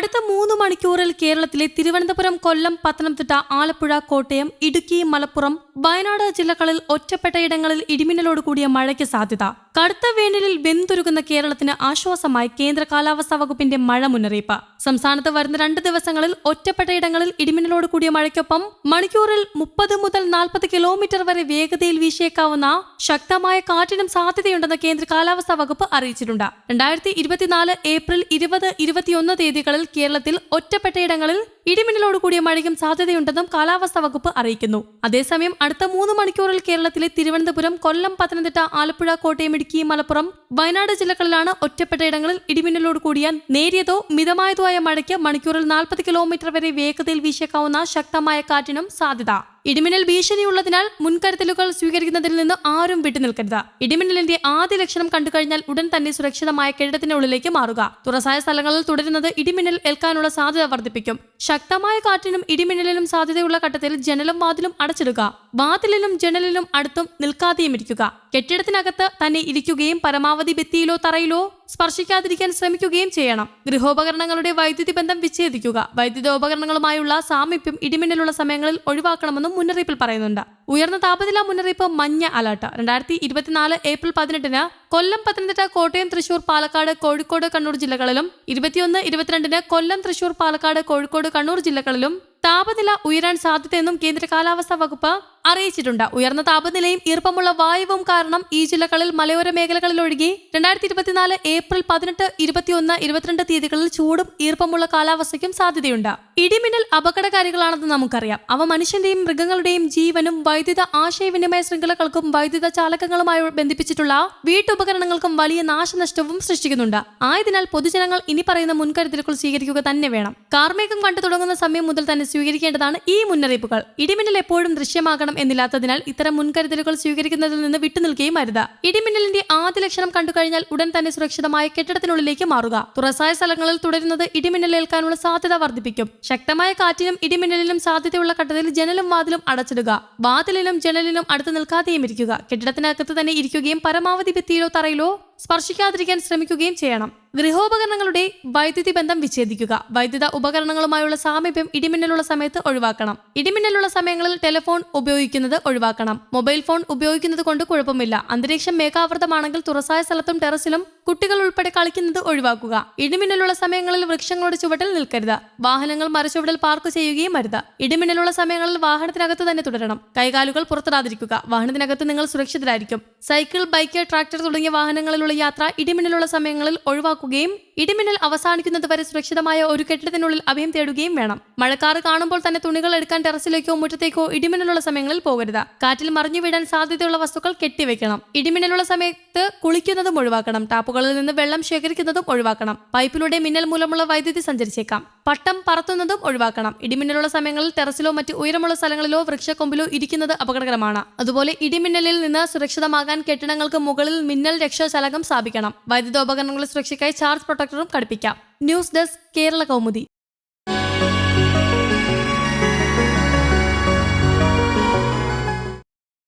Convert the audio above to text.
അടുത്ത മൂന്ന് മണിക്കൂറിൽ കേരളത്തിലെ തിരുവനന്തപുരം കൊല്ലം പത്തനംതിട്ട ആലപ്പുഴ കോട്ടയം ഇടുക്കി മലപ്പുറം വയനാട് ജില്ലകളിൽ ഒറ്റപ്പെട്ടയിടങ്ങളിൽ ഇടിമിന്നലോട് കൂടിയ മഴയ്ക്ക് സാധ്യത. കടുത്ത വേനലിൽ വെന്തുരുകുന്ന കേരളത്തിന് ആശ്വാസമായി കേന്ദ്ര കാലാവസ്ഥാ വകുപ്പിന്റെ മഴ മുന്നറിയിപ്പ്. സംസ്ഥാനത്ത് വരുന്ന രണ്ട് ദിവസങ്ങളിൽ ഒറ്റപ്പെട്ടയിടങ്ങളിൽ ഇടിമിന്നലോട് കൂടിയ മഴയ്ക്കൊപ്പം മണിക്കൂറിൽ മുപ്പത് മുതൽ നാൽപ്പത് കിലോമീറ്റർ വരെ വേഗതയിൽ വീശിയേക്കാവുന്ന ശക്തമായ കാറ്റിനും സാധ്യതയുണ്ടെന്ന് കേന്ദ്ര കാലാവസ്ഥാ വകുപ്പ് അറിയിച്ചിട്ടുണ്ട്. രണ്ടായിരത്തി ഇരുപത്തിനാല് ഏപ്രിൽ ഇരുപത് ഇരുപത്തിയൊന്ന് തീയതികളിൽ കേരളത്തിൽ ഒറ്റപ്പെട്ടയിടങ്ങളിൽ ഇടിമിന്നലോട് കൂടിയ മഴയ്ക്കും സാധ്യതയുണ്ടെന്നും കാലാവസ്ഥാ വകുപ്പ് അറിയിക്കുന്നു. അതേസമയം അടുത്ത മൂന്ന് മണിക്കൂറിൽ കേരളത്തിലെ തിരുവനന്തപുരം കൊല്ലം പത്തനംതിട്ട ആലപ്പുഴ കോട്ടയം ഇടുക്കി മലപ്പുറം വയനാട് ജില്ലകളിലാണ് ഒറ്റപ്പെട്ട ഇടങ്ങളിൽ ഇടിമിന്നലോട് കൂടിയ നേരിയതോ മിതമായതോ ആയ മഴയ്ക്ക് മണിക്കൂറിൽ നാൽപ്പത് കിലോമീറ്റർ വരെ വേഗതയിൽ വീശേക്കാവുന്ന ശക്തമായ കാറ്റിനും സാധ്യത. ഇടിമിന്നൽ ഭീഷണിയുള്ളതിനാൽ മുൻകരുതലുകൾ സ്വീകരിക്കുന്നതിൽ നിന്ന് ആരും വിട്ടുനിൽക്കരുത്. ഇടിമിന്നലിന്റെ ആദ്യ ലക്ഷണം കണ്ടുകഴിഞ്ഞാൽ ഉടൻ തന്നെ സുരക്ഷിതമായ കെട്ടിടത്തിനുള്ളിലേക്ക് മാറുക. തുറസായ സ്ഥലങ്ങളിൽ തുടരുന്നത് ഇടിമിന്നൽ ഏൽക്കാനുള്ള സാധ്യത വർദ്ധിപ്പിക്കും. ശക്തമായ കാറ്റിനും ഇടിമിന്നലിനും സാധ്യതയുള്ള ഘട്ടത്തിൽ ജനലും വാതിലും അടച്ചിടുക. വാതിലിലും ജനലിലും അടുത്തും നിൽക്കാതെയും ഇരിക്കുക കെട്ടിടത്തിനകത്ത് തന്നെ ഇരിക്കുകയും പരമാവധി ഭിത്തിയിലോ തറയിലോ സ്പർശിക്കാതിരിക്കാൻ ശ്രമിക്കുകയും ചെയ്യണം. ഗൃഹോപകരണങ്ങളുടെ വൈദ്യുതി ബന്ധം വിച്ഛേദിക്കുക. വൈദ്യുതോപകരണങ്ങളുമായുള്ള സാമീപ്യം ഇടിമിന്നലുള്ള സമയങ്ങളിൽ ഒഴിവാക്കണമെന്നും മുന്നറിയിപ്പിൽ പറയുന്നുണ്ട്. ഉയർന്ന താപനില മുന്നറിയിപ്പ് മഞ്ഞ അലർട്ട്. രണ്ടായിരത്തി ഇരുപത്തിനാല് ഏപ്രിൽ പതിനെട്ടിന് കൊല്ലം പത്തനംതിട്ട കോട്ടയം തൃശൂർ പാലക്കാട് കോഴിക്കോട് കണ്ണൂർ ജില്ലകളിലും ഇരുപത്തിയൊന്ന് ഇരുപത്തിരണ്ടിന് കൊല്ലം തൃശൂർ പാലക്കാട് കോഴിക്കോട് കണ്ണൂർ ജില്ലകളിലും താപനില ഉയരാൻ സാധ്യതയെന്നും കേന്ദ്ര കാലാവസ്ഥാ വകുപ്പ് അറിയിച്ചിട്ടുണ്ട്. ഉയർന്ന താപനിലയും ഈർപ്പമുള്ള വായുവും കാരണം ഈ ജില്ലകളിൽ മലയോര മേഖലകളിൽ ഒഴികെ രണ്ടായിരത്തി ഇരുപത്തിനാല് ഏപ്രിൽ പതിനെട്ട് ഇരുപത്തിയൊന്ന് ഇരുപത്തിരണ്ട് തീയതികളിൽ ചൂടും ഈർപ്പമുള്ള കാലാവസ്ഥയ്ക്കും സാധ്യതയുണ്ട്. ഇടിമിന്നൽ അപകടകാരികളാണെന്ന് നമുക്കറിയാം. അവ മനുഷ്യന്റെയും മൃഗങ്ങളുടെയും ജീവനും വൈദ്യുത ആശയവിനിമയ ശൃംഖലകൾക്കും വൈദ്യുത ചാലകങ്ങളുമായി ബന്ധിപ്പിച്ചിട്ടുള്ള വീട്ടുപകരണങ്ങൾക്കും വലിയ നാശനഷ്ടവും സൃഷ്ടിക്കുന്നുണ്ട്. ആയതിനാൽ പൊതുജനങ്ങൾ ഇനി പറയുന്ന മുൻകരുതലുകൾ സ്വീകരിക്കുക തന്നെ വേണം. കാർമേഘം കണ്ടു തുടങ്ങുന്ന സമയം മുതൽ തന്നെ സ്വീകരിക്കേണ്ടതാണ് ഈ മുന്നറിയിപ്പുകൾ. ഇടിമിന്നൽ എപ്പോഴും ദൃശ്യമാകണം എന്നില്ലാത്തതിനാൽ ഇത്തരം മുൻകരുതലുകൾ സ്വീകരിക്കുന്നതിൽ നിന്ന് വിട്ടുനിൽക്കുകയും അരുത്. ഇടിമിന്നലിന്റെ ആദ്യ ലക്ഷണം കണ്ടുകഴിഞ്ഞാൽ ഉടൻ തന്നെ സുരക്ഷിതമായ കെട്ടിടത്തിനുള്ളിലേക്ക് മാറുക. തുറസായ സ്ഥലങ്ങളിൽ തുടരുന്നത് ഇടിമിന്നൽ ഏൽക്കാനുള്ള സാധ്യത വർദ്ധിപ്പിക്കും. ശക്തമായ കാറ്റിനും ഇടിമിന്നലിനും സാധ്യതയുള്ള ഘട്ടത്തിൽ ജനലും വാതിലും അടച്ചിടുക. വാതിലിനും ജനലിനും അടുത്ത് നിൽക്കാതെയും ഇരിക്കുക. കെട്ടിടത്തിനകത്ത് തന്നെ ഇരിക്കുകയും പരമാവധി ഭിത്തിയിലോ തറയിലോ സ്പർശിക്കാതിരിക്കാൻ ശ്രമിക്കുകയും ചെയ്യണം. ഗൃഹോപകരണങ്ങളുടെ വൈദ്യുതി ബന്ധം വിച്ഛേദിക്കുക. വൈദ്യുത ഉപകരണങ്ങളുമായുള്ള സാമീപ്യം ഇടിമിന്നലുള്ള സമയത്ത് ഒഴിവാക്കണം. ഇടിമിന്നലുള്ള സമയങ്ങളിൽ ടെലിഫോൺ ഉപയോഗിക്കുന്നത് ഒഴിവാക്കണം. മൊബൈൽ ഫോൺ ഉപയോഗിക്കുന്നത് കൊണ്ട് കുഴപ്പമില്ല. അന്തരീക്ഷം മേഘാവൃതമാണെങ്കിൽ തുറസായ സ്ഥലത്തും ടെറസിലും കുട്ടികൾ ഉൾപ്പെടെ കളിക്കുന്നത് ഒഴിവാക്കുക. ഇടിമിന്നലുള്ള സമയങ്ങളിൽ വൃക്ഷങ്ങളുടെ ചുവട്ടിൽ നിൽക്കരുത്. വാഹനങ്ങൾ മരച്ചുവടിൽ പാർക്ക് ചെയ്യുകയും അരുത്. ഇടിമിന്നലുള്ള സമയങ്ങളിൽ വാഹനത്തിനകത്ത് തന്നെ തുടരണം. കൈകാലുകൾ പുറത്തിടാതിരിക്കുക. വാഹനത്തിനകത്ത് നിങ്ങൾ സുരക്ഷിതരായിരിക്കും. സൈക്കിൾ ബൈക്ക് ട്രാക്ടർ തുടങ്ങിയ വാഹനങ്ങളിലുള്ള യാത്ര ഇടിമിന്നലുള്ള സമയങ്ങളിൽ ഒഴിവാക്കുകയും ഇടിമിന്നൽ അവസാനിക്കുന്നത് വരെ സുരക്ഷിതമായ ഒരു കെട്ടിടത്തിനുള്ളിൽ അഭയം തേടുകയും വേണം. മഴക്കാറ് കാണുമ്പോൾ തന്നെ തുണികൾ എടുക്കാൻ ടെറസിലേക്കോ മുറ്റത്തേക്കോ ഇടിമിന്നലുള്ള സമയങ്ങളിൽ പോകരുത്. കാറ്റിൽ മറിഞ്ഞു വീഴാൻ സാധ്യതയുള്ള വസ്തുക്കൾ കെട്ടിവെക്കണം. ഇടിമിന്നലുള്ള സമയത്ത് കുളിക്കുന്നതും ഒഴിവാക്കണം. ടാപ്പുകളിൽ നിന്ന് വെള്ളം ശേഖരിക്കുന്നതും ഒഴിവാക്കണം. പൈപ്പിലൂടെ മിന്നൽ മൂലമുള്ള വൈദ്യുതി സഞ്ചരിച്ചേക്കാം. പട്ടം പറത്തുന്നതും ഒഴിവാക്കണം. ഇടിമിന്നലുള്ള സമയങ്ങളിൽ ടെറസിലോ മറ്റ് ഉയരമുള്ള സ്ഥലങ്ങളിലോ വൃക്ഷക്കൊമ്പിലോ ഇരിക്കുന്നത് അപകടകരമാണ്. അതുപോലെ ഇടിമിന്നലിൽ നിന്ന് സുരക്ഷിതമാകാൻ കെട്ടിടങ്ങൾക്ക് മുകളിൽ മിന്നൽ രക്ഷാചാലകം സ്ഥാപിക്കണം. വൈദ്യുതോപകരണങ്ങളുടെ സുരക്ഷയ്ക്കായി ചാർജ് പ്രൊട്ടക്ടറും ഘടിപ്പിക്കാം. News desk Kerala Kaumudi.